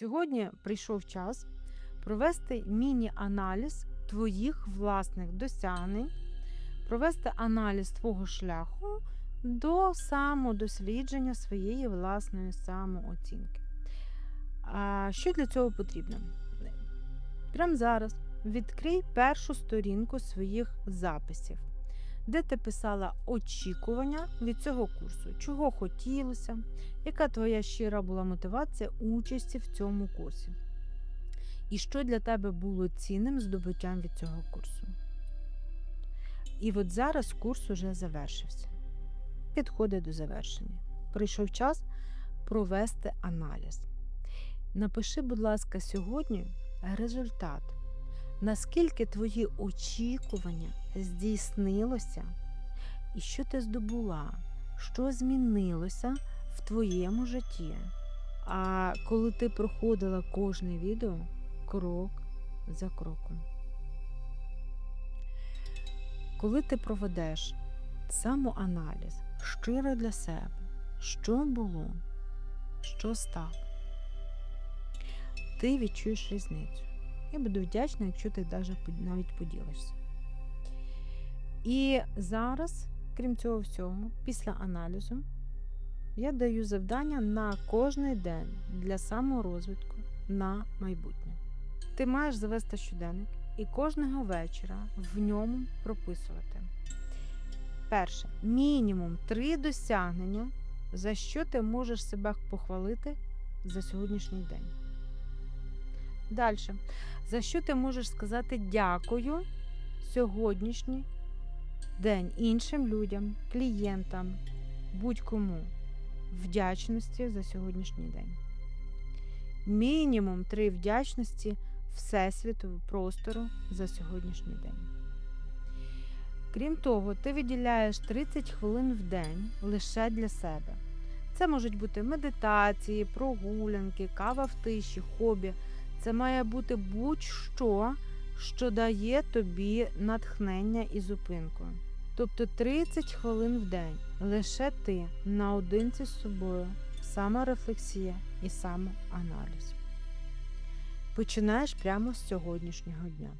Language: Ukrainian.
Сьогодні прийшов час провести міні-аналіз твоїх власних досягнень, провести аналіз твого шляху до самодослідження своєї власної самооцінки. А що для цього потрібно? Прямо зараз відкрий першу сторінку своїх записів, де ти писала очікування від цього курсу, чого хотілося, яка твоя щира була мотивація участі в цьому курсі. І що для тебе було цінним здобуттям від цього курсу. І от зараз курс уже завершився. Підходить до завершення. Прийшов час провести аналіз. Напиши, будь ласка, сьогодні результат. Наскільки твої очікування здійснилося, і що ти здобула, що змінилося в твоєму житті. А коли ти проходила кожне відео крок за кроком. Коли ти проведеш самоаналіз щиро для себе, що було, що стало, ти відчуєш різницю. Я буду вдячна, якщо ти навіть поділишся. І зараз, крім цього всього, після аналізу, я даю завдання на кожний день для саморозвитку на майбутнє. Ти маєш завести щоденник і кожного вечора в ньому прописувати. Перше, мінімум три досягнення, за що ти можеш себе похвалити за сьогоднішній день. Далі, за що ти можеш сказати дякую сьогоднішній день іншим людям, клієнтам, будь-кому вдячності за сьогоднішній день. Мінімум три вдячності Всесвіту простору за сьогоднішній день. Крім того, ти виділяєш 30 хвилин в день лише для себе. Це можуть бути медитації, прогулянки, кава в тиші, хобі. Це має бути будь-що, що дає тобі натхнення і зупинку. Тобто 30 хвилин в день лише ти наодинці з собою, саморефлексія і самоаналіз. Починаєш прямо з сьогоднішнього дня.